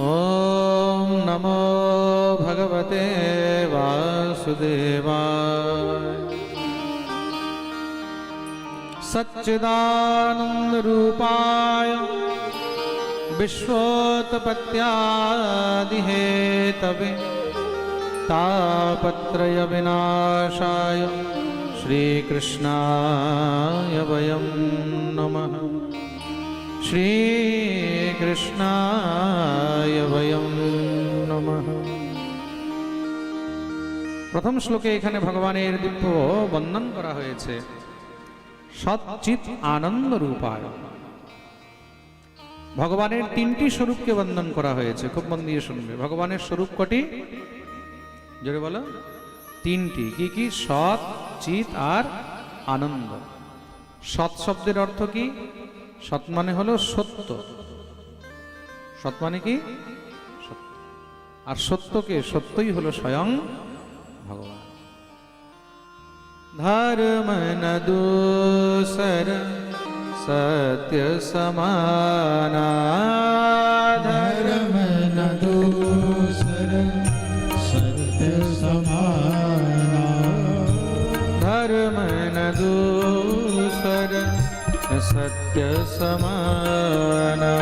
ॐ नमो भगवते वासुदेवाय सच्चिदानन्दरूपाय विश्वोत्पत्त्यादिहेतवे तापत्रयविनाशाय श्रीकृष्णाय वयं नमः শ্রীকৃষ্ণায় বয়ম নমঃ। প্রথম শ্লোকে এখানে ভগবানের দিব্য বন্দন করা হয়েছে। সচ্চিত আনন্দ রূপায়। ভগবানের তিনটি স্বরূপকে বন্দন করা হয়েছে। খুব মন দিয়ে শুনবে। ভগবানের স্বরূপ কটি? জোরে বলো। তিনটি। কি কি? সৎ চিত আর আনন্দ। সৎ শব্দের অর্থ কি? সৎ মানে হলো সত্য। সৎ মানে কি? আর সত্যকে সত্যই হলো স্বয়ং ভগবান। ধর্ম সত্য সমানা। ধর্ম सत्य समाना।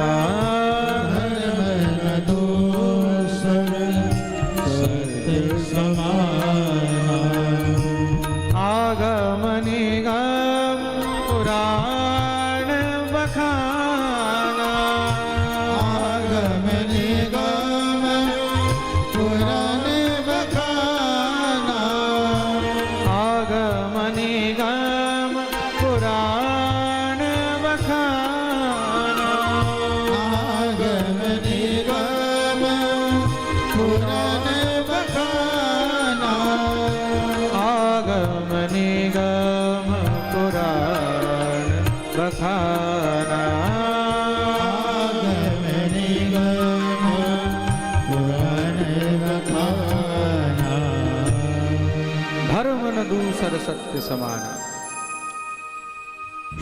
সত্য সমান।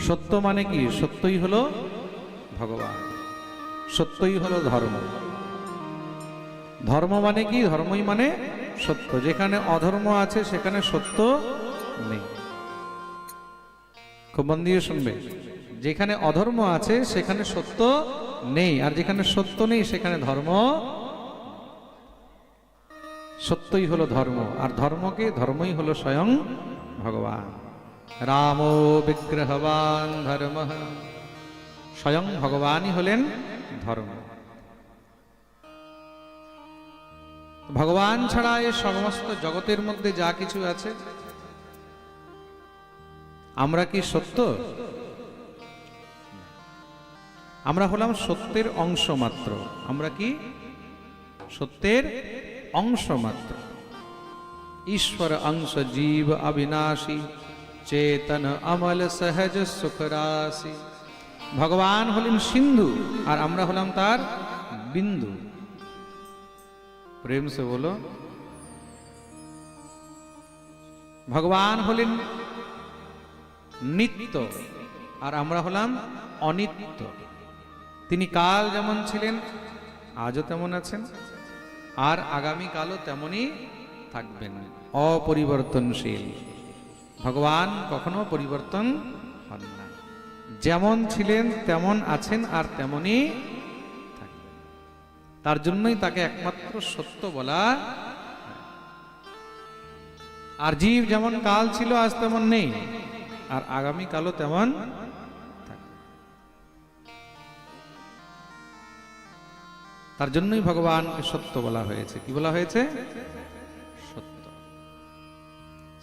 সত্য মানে কি? সত্যই হলো ভগবান। সত্যই হলো ধর্ম। ধর্ম মানে কি? ধর্মই মানে সত্য। যেখানে অধর্ম আছে, সেখানে সত্য নেই। খুব মন দিয়ে শুনবে। যেখানে অধর্ম আছে, সেখানে সত্য নেই। আর যেখানে সত্য নেই, সেখানে ধর্ম সত্যই হলো ধর্ম। আর ধর্মকে ধর্মই হলো স্বয়ং ভগবান। রাম বিগ্রহবান ধর্ম। স্বয়ং ভগবানই হলেন ধর্ম। ভগবান ছাড়া এই সমস্ত জগতের মধ্যে যা কিছু আছে, আমরা কি সত্য? আমরা হলাম সত্যের অংশ মাত্র। আমরা কি? সত্যের অংশ মাত্র। ईश्वर अंश जीव अविनाशी চেতন অমল সহজ সুখ রাশি ভগবান হলেন সিন্ধু আর আমরা হলাম তার বিন্দু প্রেম সে বলো ভগবান হলেন নিত্য আর আমরা হলাম অনিত্য তিনি কাল যেমন ছিলেন আজও তেমন আছেন আর আগামী কালও তেমনই থাকবেন অপরিবর্তনশীল। ভগবান কখনো পরিবর্তন হন না। যেমন ছিলেন, তেমন আছেন আর তেমনই থাকবেন। তার জন্যই তাকে একমাত্র সত্য বলা আর জীব যেমন কাল ছিল, আজ তেমন নেই। আর আগামী কালও তেমন তার জন্যই ভগবানকে সত্য বলা হয়েছে। কি বলা হয়েছে?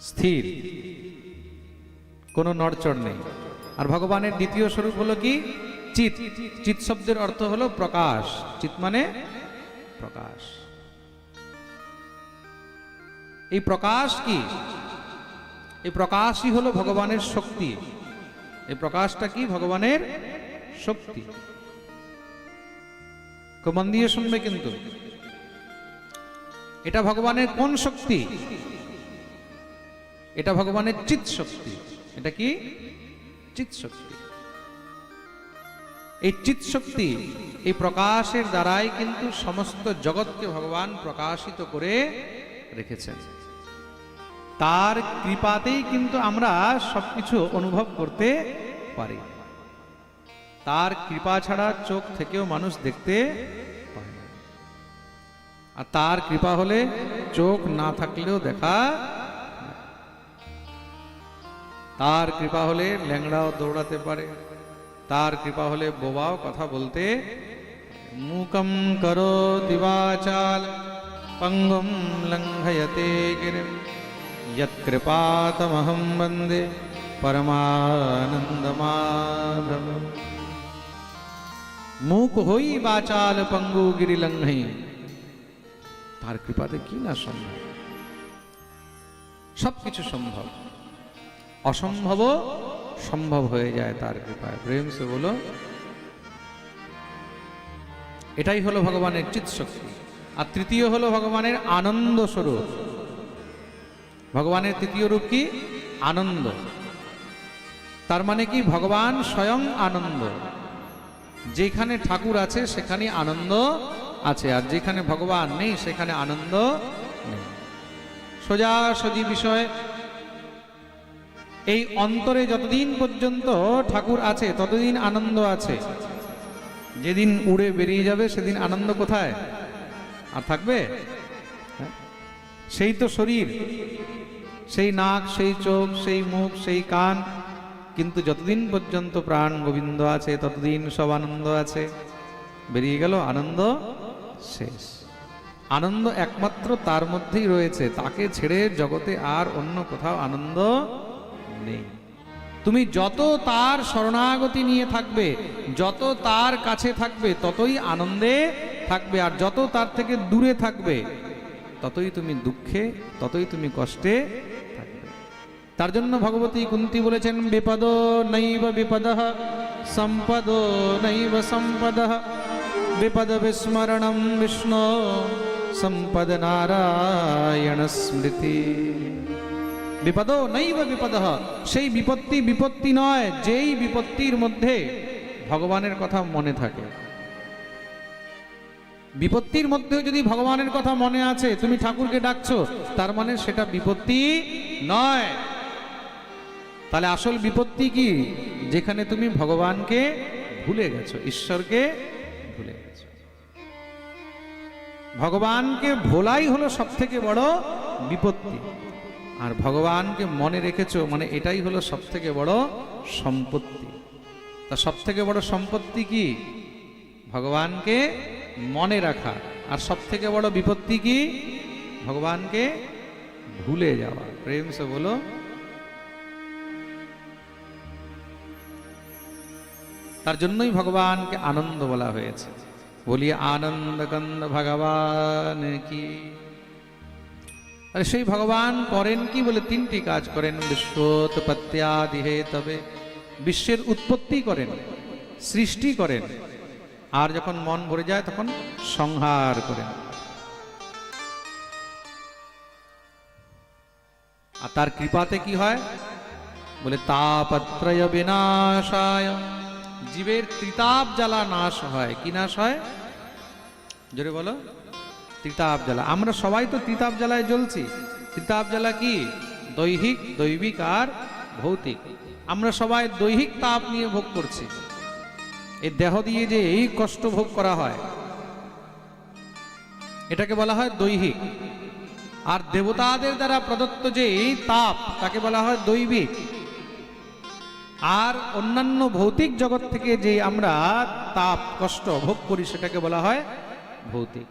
স্থির। কোনো নড়চড় নেই। আর ভগবানের দ্বিতীয় স্বরূপ হলো কি? চিত। চিত শব্দের অর্থ হলো প্রকাশ। চিত মানে প্রকাশ। এই প্রকাশ কি? এই প্রকাশই হলো ভগবানের শক্তি। এই প্রকাশটা কি? ভগবানের শক্তি। মন দিয়ে শুনবে কিন্তু। এটা ভগবানের কোন শক্তি? এটা ভগবানের চিত শক্তি এটা কি? চিত শক্তি এই চিৎ শক্তি এই প্রকাশের দ্বারাই কিন্তু সমস্ত জগৎকে ভগবান প্রকাশিত করে রেখেছেন। তার কৃপাতেই কিন্তু আমরা সবকিছু অনুভব করতে পারি। তার কৃপা ছাড়া চোখ থেকেও মানুষ দেখতে পায় আর তার কৃপা হলে চোখ না থাকলেও দেখা। তার কৃপা হলে ল্যাংড়াও দৌড়াতে পারে তার কৃপা হলে বোবাও কথা বলতে মুকম করো দিবাচাল পঙ্গুম লঙ্ঘয়তে গিরিম यत्कृपातमहं वन्दे परमानन्दमाधव মুখ হই বাচাল পঙ্গু গিরিলঙ্ঘই তার কৃপাতে কি না সম্ভব সবকিছু সম্ভব অসম্ভব সম্ভব হয়ে যায় তার কৃপায়। প্রেম সে বলো, এটাই হলো ভগবানের চিৎ শক্তি আর তৃতীয় হলো ভগবানের আনন্দ স্বরূপ। ভগবানের তৃতীয় রূপ কি? আনন্দ। তার মানে কি? ভগবান স্বয়ং আনন্দ। যেখানে ঠাকুর আছে, সেখানে আনন্দ আছে, আর যেখানে ভগবান নেই, সেখানে আনন্দ নেই। সোজা সজি বিষয় এই অন্তরে যতদিন পর্যন্ত ঠাকুর আছে, ততদিন আনন্দ আছে। যেদিন উড়ে বেরিয়ে যাবে, সেদিন আনন্দ কোথায়? আর থাকবে? হ্যাঁ? সেই তো শরীর। সেই নাক, সেই চোখ, সেই মুখ, সেই কান। কিন্তু যতদিন পর্যন্ত প্রাণ গোবিন্দ আছে, ততদিন সব আনন্দ আছে। বেরিয়ে গেল, আনন্দ শেষ। আনন্দ একমাত্র তার মধ্যেই রয়েছে। তাকে ছেড়ে জগতে আর অন্য কোথাও আনন্দ নেই। তুমি যত তার শরণাগতি নিয়ে থাকবে, যত তার কাছে থাকবে, ততই আনন্দে থাকবে, আর যত তার থেকে দূরে থাকবে, ততই তুমি দুঃখে, ততই তুমি কষ্টে থাকবে। তার জন্য ভগবতী কুন্তি বলেছেন, বিপদ নৈব বিপদ, সম্পদ নৈব সম্পদ। বিপদ বিস্মরণম বিষ্ণু, সম্পদ নারায়ণ স্মৃতি। বিপদ নৈব বিপদ। সেই বিপত্তি বিপত্তি নয়, যেই বিপত্তির মধ্যে ভগবানের কথা মনে থাকে। বিপত্তির মধ্যেও যদি ভগবানের কথা মনে আছে, তুমি ঠাকুরকে ডাকছো, তার মানে সেটা বিপত্তি নয়। তাহলে আসল বিপত্তি কি? যেখানে তুমি ভগবানকে ভুলে গেছো, ঈশ্বরকে ভুলে গেছো। ভগবানকে ভোলাই হলো সব থেকে বড় বিপত্তি। আর ভগবানকে মনে রেখেছো মানে এটাই হলো সব থেকে বড় সম্পত্তি। তা সব থেকে বড় সম্পত্তি কি? ভগবানকে মনে রাখা। আর সব থেকে বড় বিপত্তি কি? ভগবানকে ভুলে যাওয়া। প্রেম সে বলো। তার জন্যই ভগবানকে আনন্দ বলা হয়েছে। বলি আনন্দ কন্দ ভগবান কি? আরে সেই ভগবান করেন কি বলে তিনটি কাজ করেন? বিশ্বোৎপত্যাদি হে তবে বিশ্বের উৎপত্তি করেন, সৃষ্টি করেন, আর যখন মন ভরে যায় তখন সংহার করেন। আর তার কৃপাতে কি হয়? বলে তাপত্রয় বিনাশায়, জীবের ত্রিতাপ জ্বালা নাশ হয়। কি নাশ হয়? জোরে বলো। ত্রিতাপ জ্বালা। আমরা সবাই তো তিতাব জ্বালায় জ্বলছি। তিতাব জ্বালা কি? দৈহিক, দৈবিক আর ভৌতিক। আমরা সবাই দৈহিক তাপ নিয়ে ভোগ করছি। এই দেহ দিয়ে যে এই কষ্ট ভোগ করা হয়, এটাকে বলা হয় দৈহিক। আর দেবতাদের দ্বারা প্রদত্ত যে এই তাপ, তাকে বলা হয় দৈবিক। আর অন্যান্য ভৌতিক জগৎ থেকে যে আমরা তাপ, কষ্ট ভোগ করি, সেটাকে বলা হয় ভৌতিক।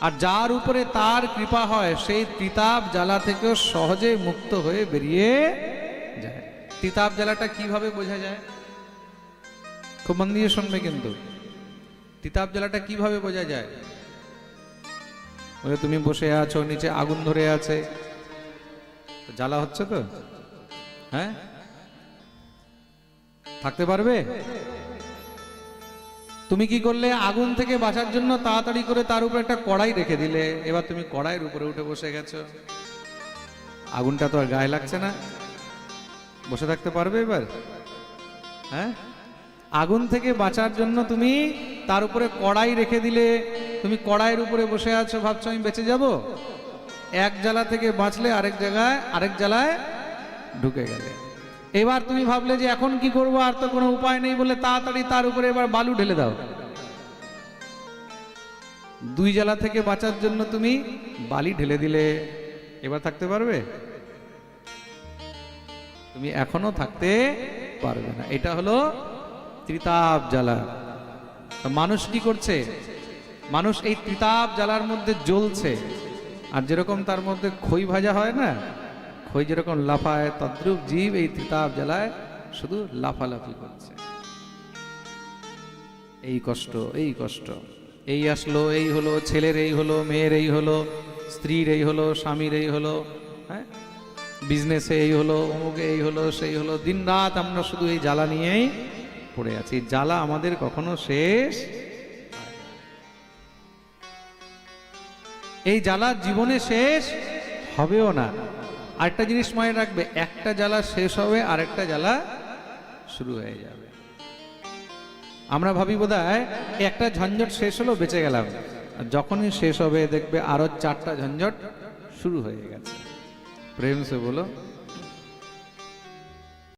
আর যার উপরে তার কৃপা হয়, সেই তিতাব জ্বালা থেকেও সহজে মুক্ত হয়ে বেরিয়ে যায়। তিতাব জ্বালাটা কীভাবে বোঝা যায়? খুব মন দিয়ে শুনবে কিন্তু। তিতাব জ্বালাটা কীভাবে বোঝা যায়? বলে, তুমি বসে আছো, নিচে আগুন ধরে আছে। জ্বালা হচ্ছে তো? হ্যাঁ? থাকতে পারবে? তুমি কি করলে? আগুন থেকে বাঁচার জন্য তাড়াতাড়ি করে তার উপর একটা কড়াই রেখে দিলে। এবার তুমি কড়াইয়ের উপরে উঠে বসে গেছো। আগুনটা তো আর গায়ে লাগছে না। বসে থাকতে পারবে এবার? হ্যাঁ? আগুন থেকে বাঁচার জন্য তুমি তার উপরে কড়াই রেখে দিলে। তুমি কড়াইয়ের উপরে বসে আছো, ভাবছ আমি বেঁচে যাব? এক জ্বালা থেকে বাঁচলে আরেক জায়গায়, আরেক জ্বালায় ঢুকে গেলে। এবার তুমি ভাবলে যে এখন কি করব, আর তো কোনো উপায় নেই বলে তাড়াতাড়ি তার উপরে এবার বালু ঢেলে দাও। দুই জ্বালা থেকে বাঁচার জন্য তুমি বালি ঢেলে দিলে। এবার থাকতে পারবে? তুমি এখনও থাকতে পারবে না। এটা হলো ত্রিতাপ জ্বালা। মানুষ কি করছে? মানুষ এই ত্রিতাপ জ্বালার মধ্যে জ্বলছে। আর যেরকম তার মধ্যে খই ভাজা হয় না খই যেরকম লাফায়, তদ্রুপ জীব এই ত্রিতাপ জ্বালায়, শুধু লাফালাফি করছে। এই কষ্ট এই কষ্ট। এই আসলো, এই হলো, ছেলের এই হলো, মেয়ের এই হলো, স্ত্রীর এই হলো, স্বামীর এই হলো হ্যাঁ? বিজনেসে এই হলো, অমুকে এই হলো, সেই হলো দিন রাত আমরা শুধু এই জ্বালা নিয়েই পড়ে আছি। জ্বালা আমাদের কখনো শেষ এই জ্বালা জীবনে শেষ হবেও না। আরেকটা জিনিস মনে রাখবে, একটা জ্বালা শেষ হবে আর একটা জ্বালা শুরু হয়ে যাবে। আমরা ভাবি বোধহয়, একটা ঝঞ্ঝট শেষ হলো, বেঁচে গেলাম। যখনই শেষ হবে, দেখবে আরও চারটা ঝঞ্ঝট শুরু হয়ে গেছে। প্রেম সে বলো